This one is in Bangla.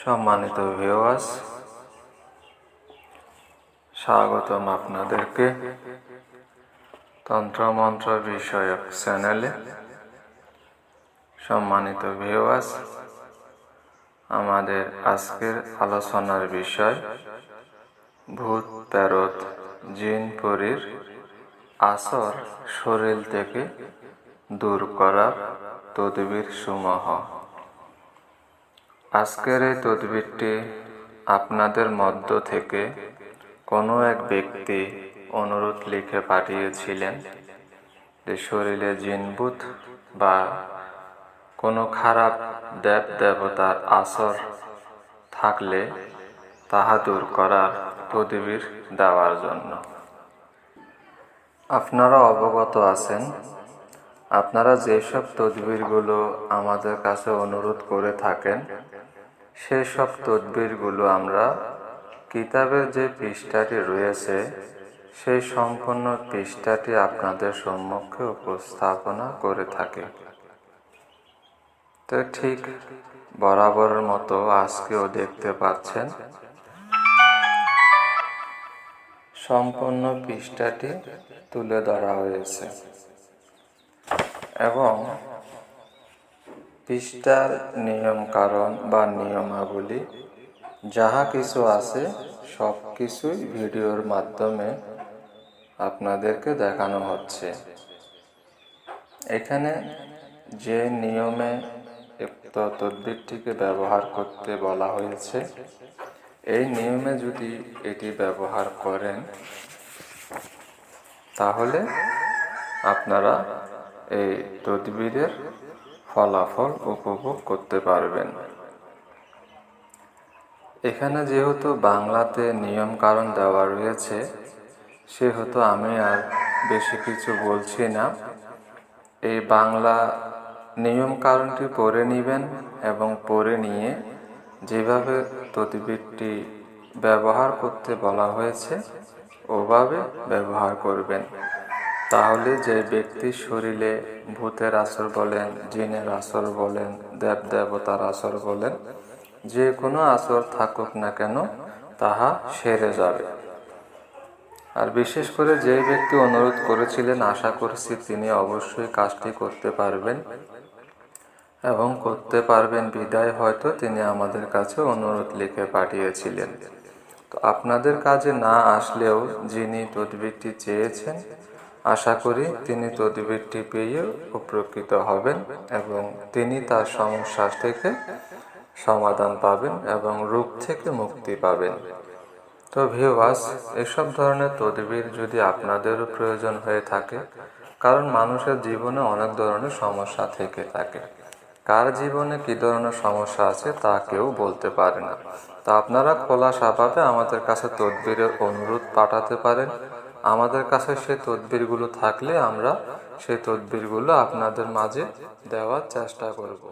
সম্মানিত ভিউয়ার্স স্বাগতম আপনাদেরকে তন্ত্রমন্ত্র বিষয়ক চ্যানেলে সম্মানিত ভিউয়ার্স আমাদের আজকের আলোচনার বিষয় ভূত প্যারত জিন পরীর আসর শরীর থেকে দূর করার তদবির সমূহ আজকের এই তদবিরটি আপনাদের মধ্য থেকে কোনো এক ব্যক্তি অনুরোধ লিখে পাঠিয়েছিলেন যে শরীরে জিনবুত বা কোনো খারাপ দেব দেবতার আসর থাকলে তাহা দূর করার তদবির দেওয়ার জন্য। আপনারা অবগত আছেন, আপনারা যেসব তদবিরগুলো আমাদের কাছে অনুরোধ করে থাকেন সেসব তদবিরগুলো আমরা কিতাবের যে পৃষ্ঠাটি রয়েছে, সেই সম্পূর্ণ পৃষ্ঠাটি আপনাদের সম্মুখে উপস্থাপনা করে থাকে। তো ঠিক বরাবরের মতো আজকেও দেখতে পাচ্ছেন। সম্পূর্ণ পৃষ্ঠাটি তুলে ধরা হয়েছে। এবং পৃষ্ঠার নিয়ম কারণ বা নিয়মাবলী যাহা কিছু আছে সব কিছুই ভিডিওর মাধ্যমে আপনাদেরকে দেখানো হচ্ছে। এখানে যে নিয়মে তদ্বিরটিকে ব্যবহার করতে বলা হয়েছে, এই নিয়মে যদি এটি ব্যবহার করেন, তাহলে আপনারা এই তদবিরের ফলাফল উপভোগ করতে পারবেন। এখানে যেহেতু বাংলাতে নিয়ম কারণ দেওয়া রয়েছে, সেহেতু আমি আর বেশি কিছু বলছি না। এই বাংলা নিয়ম কারণটি পড়ে নেবেন এবং পড়ে নিয়ে যেভাবে তদবিরটি ব্যবহার করতে বলা হয়েছে, ওভাবে ব্যবহার করবেন। তাহলে যে ব্যক্তির শরীরে ভূতের আসর বলেন, জিনের আসর বলেন, দেব দেবতার আসর বলেন, যে কোনো আসর থাকুক না কেন, তাহা সেরে যাবে। আর বিশেষ করে যে ব্যক্তি অনুরোধ করেছিলেন, আশা করছি তিনি অবশ্যই কাজটি করতে পারবেন। এবং করতে পারবেন বিদায় হয়তো তিনি আমাদের কাছে অনুরোধ লিখে পাঠিয়েছিলেন। তো আপনাদের কাজে না আসলেও যিনি তদবিরটি চেয়েছেন আশা করি তিনি তদবিরটি পেয়ে উপকৃত হবেন এবং তিনি তার সমস্যা থেকে সমাধান পাবেন এবং রূপ থেকে মুক্তি পাবেন। তো ভিওয়াস এসব ধরনের তদবির যদি আপনাদেরও প্রয়োজন হয়ে থাকে, কারণ মানুষের জীবনে অনেক ধরনের সমস্যা থেকে থাকে। কার জীবনে কি ধরনের সমস্যা আছে তা কেউ বলতে পারে না। তা আপনারা খোলা স্বভাবে আমাদের কাছে তদবিরের অনুরোধ পাঠাতে পারেন। আমাদের কাছে সে তদবিরগুলো থাকলে আমরা সেই তদবিরগুলো আপনাদের মাঝে দেওয়ার চেষ্টা করব।